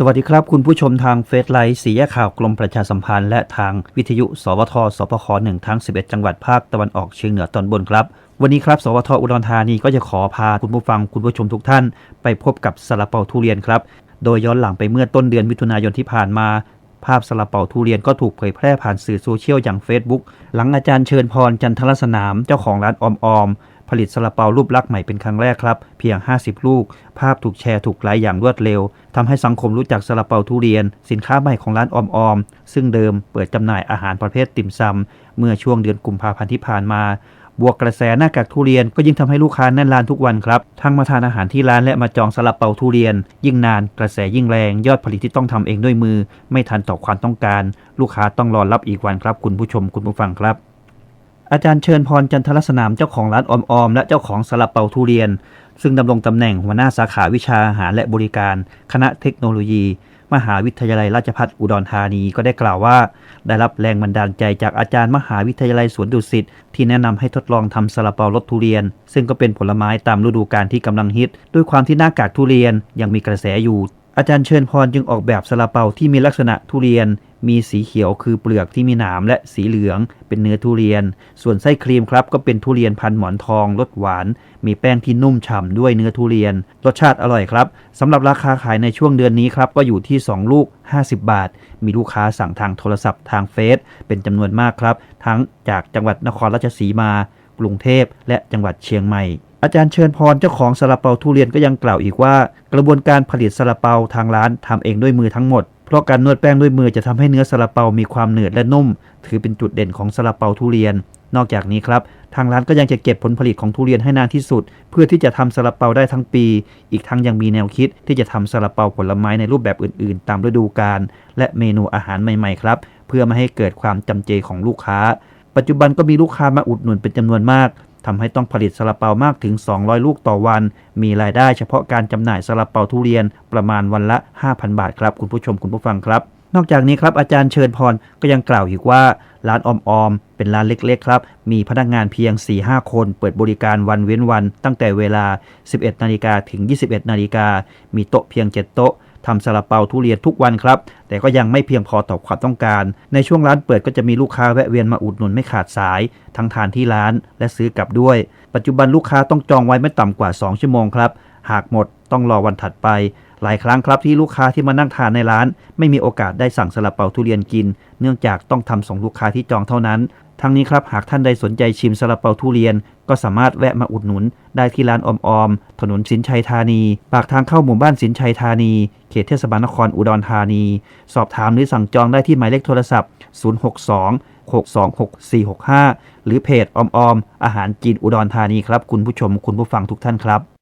สวัสดีครับ คุณผู้ชมทางเฟซไลท์สีแยกข่าวกรมประชาสัมพันธ์ และทางวิทยุ สวทสพคหนึ่งทั้ง 11 จังหวัดภาคตะวันออกเฉียงเหนือตอนบนครับ วันนี้ครับ สวท อุดรธานีก็จะขอพาคุณผู้ฟังคุณผู้ชมทุกท่าน ไปพบกับซาลาเปาทุเรียนครับ โดยย้อนหลังไปเมื่อต้นเดือนมิถุนายนที่ผ่านมา ภาพซาลาเปาทุเรียนก็ถูกเผยแพร่ผ่านสื่อโซเชียลอย่าง Facebook หลังอาจารย์เชิญพรจันทรสนามเจ้าของร้านออมออม ผลิตซาลาเปารูปลักษณ์ใหม่เป็นครั้งแรกครับ เพียง 50 ลูก ภาพถูกแชร์ถูกไลค์อย่างรวดเร็วทำให้สังคมรู้จักซาลาเปาทุเรียน สินค้าใหม่ของร้านออมออมซึ่งเดิมเปิดจำหน่ายอาหารประเภทติ่มซำเมื่อช่วงเดือนกุมภาพันธ์ที่ผ่านมาบวกกระแสหน้ากากทุเรียนก็ยิ่งทำให้ลูกค้าแน่นร้านทุกวันครับ ทั้งมาทานอาหารที่ร้านและมาจองซาลาเปาทุเรียน ยิ่งนานกระแสยิ่งแรงยอดผลิตที่ต้องทำเองด้วยมือ ไม่ทันต่อความต้องการ ลูกค้าต้องรอรับอีกวันครับ คุณผู้ชมคุณผู้ฟังครับ อาจารย์เชิญพรจันทรสนามเจ้าของร้านออมออมและเจ้าของซาลาเป่าทุเรียน ซึ่งดำรงตำแหน่งหัวหน้าสาขาวิชาอาหารและบริการ คณะเทคโนโลยี มหาวิทยาลัยราชภัฏอุดรธานีก็ได้กล่าวว่า ได้รับแรงบันดาลใจจากอาจารย์มหาวิทยาลัยสวนดุสิตที่แนะนำให้ทดลองทำซาลาเปารสทุเรียน ซึ่งก็เป็นผลไม้ตามฤดูกาลที่กำลังฮิต ด้วยความที่หน้ากากทุเรียนยังมีกระแสอยู่อาจารย์เชิญพรจึงออกแบบซาลาเปาที่มีลักษณะทุเรียน มีสีเขียวคือเปลือกที่มีหนามและสีเหลืองเป็นเนื้อทุเรียน ส่วนไส้ครีมครับก็เป็นทุเรียนพันหมอนทองรสหวาน มีแป้งที่นุ่มฉ่ำด้วยเนื้อทุเรียน รสชาติอร่อยครับสำหรับราคาขายในช่วงเดือนนี้ครับก็อยู่ที่ 2 ลูก 50 บาท มีลูกค้าสั่งทางโทรศัพท์ทางเฟซเป็นจำนวนมากครับ ทั้งจากจังหวัดนครราชสีมา กรุงเทพและจังหวัดเชียงใหม่อาจารย์เชิญพรเจ้าของซาลาเปาทุเรียนก็ยังกล่าวอีกว่า กระบวนการผลิตซาลาเปาทางร้านทำเองด้วยมือทั้งหมด เพราะการนวดแป้งด้วยมือจะทำให้เนื้อซาลาเปามีความหนืดและนุ่ม ถือเป็นจุดเด่นของซาลาเปาทุเรียน นอกจากนี้ครับ ทางร้านก็ยังจะเก็บผลผลิตของทุเรียนให้นานที่สุด เพื่อที่จะทำซาลาเปาได้ทั้งปี อีกทั้งยังมีแนวคิดที่จะทำซาลาเปาผลไม้ในรูปแบบอื่น ๆ ตามฤดูกาลและเมนูอาหารใหม่ๆครับ เพื่อไม่ให้เกิดความจำเจของลูกค้า ปัจจุบันก็มีลูกค้ามาอุดหนุนเป็นจำนวนมาก ทำให้ต้องผลิตซาลาเปามากถึง 200 ลูกต่อวัน มีรายได้เฉพาะการจำหน่ายซาลาเปาทุเรียนประมาณวันละ 5,000 บาทครับ คุณผู้ชมคุณผู้ฟังครับ นอกจากนี้ครับอาจารย์เชิญพรก็ยังกล่าวอีกว่า ร้านออมออมเป็นร้านเล็กๆครับ มีพนักงานเพียง 4-5 คน เปิดบริการวันเว้นวัน ตั้งแต่เวลา 11 นาฬิกาถึง 21 นาฬิกามีโต๊ะเพียง 7 โต๊ะ ทำซาลาเปาทุเรียนทุกวันครับ แต่ก็ยังไม่เพียงพอต่อความต้องการ ในช่วงร้านเปิดก็จะมีลูกค้าแวะเวียนมาอุดหนุนไม่ขาดสาย ทั้งทานที่ร้านและซื้อกลับด้วย ปัจจุบันลูกค้าต้องจองไว้ไม่ต่ำกว่า 2 ชั่วโมงครับ หากหมดต้องรอวันถัดไป หลายครั้งครับที่ลูกค้าที่มานั่งทานในร้าน ไม่มีโอกาสได้สั่งซาลาเปาทุเรียนกิน เนื่องจากต้องทำส่งลูกค้าที่จองเท่านั้น ทั้งนี้ครับหากท่านใดสนใจชิมซาลาเปาทุเรียน ก็สามารถแวะมาอุดหนุน ได้ที่ร้านอมออม ถนนสินชัยธานี ปากทางเข้าหมู่บ้านสินชัยธานี เขตเทศบาลนครอุดรธานี สอบถามหรือสั่งจองได้ที่หมายเลขโทรศัพท์ 062 626 465 หรือเพจออมออมอาหารจีนอุดรธานีครับ คุณผู้ชมคุณผู้ฟังทุกท่านครับ